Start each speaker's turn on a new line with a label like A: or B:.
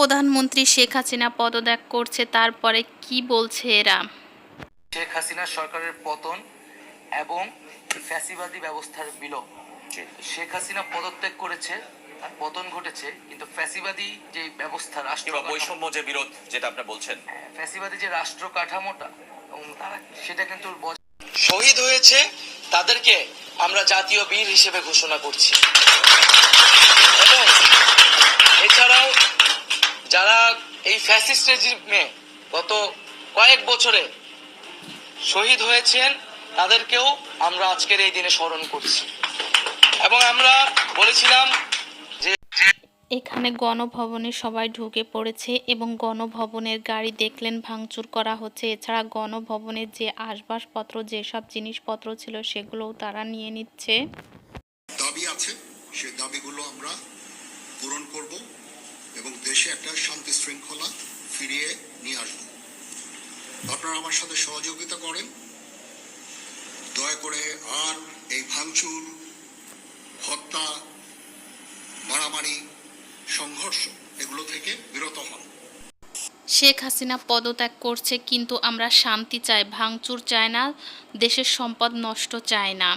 A: প্রধানমন্ত্রী শেখ হাসিনা পদত্যাগ করছে তারপরে কি বলছে এরা?
B: শেখ হাসিনা সরকারের পতন এবং ফ্যাসিবাদী ব্যবস্থার বিলোপ। শেখ হাসিনা পদত্যাগ করেছে আর পতন ঘটেছে কিন্তু ফ্যাসিবাদী যে ব্যবস্থা রাষ্ট্র
C: বৈষম্য যে বিরোধ যেটা আপনি বলছেন।
B: ফ্যাসিবাদী যে রাষ্ট্র কাঠামোটা এবং তারা সেটা কিন্তু
D: শহীদ হয়েছে তাদেরকে আমরা জাতীয় বীর হিসেবে ঘোষণা করছি। এই ফ্যাসিস্ট রেজিমে গত কয়েক বছরে শহীদ হয়েছেন তাদেরকেও আমরা আজকের এই দিনে স্মরণ করছি। এবং আমরা বলেছিলাম যে
A: এখানে গণভবনে সবাই ঢুকে পড়েছে এবং গণভবনের গাড়ি দেখলেন ভাঙচুর করা হচ্ছে। এছাড়া গণভবনের যে আসবাবপত্র যেসব জিনিসপত্র ছিল সেগুলোও তারা নিয়ে নিচ্ছে।
E: দাবি আছে সে দাবিগুলো আমরা দেশে একটা শান্তি শৃঙ্খলা ফিরিয়ে নিয়ে আসব। আপনারা আমার সাথে সহযোগিতা করেন। দয়া করে আর এই ভাঙচুর, হত্যা, মারামারি, সংঘর্ষ এগুলো থেকে বিরত হন।
A: শেখ হাসিনা পদত্যাগ করছে কিন্তু আমরা শান্তি চাই, ভাঙচুর চাই না, দেশের সম্পদ নষ্ট চাই না।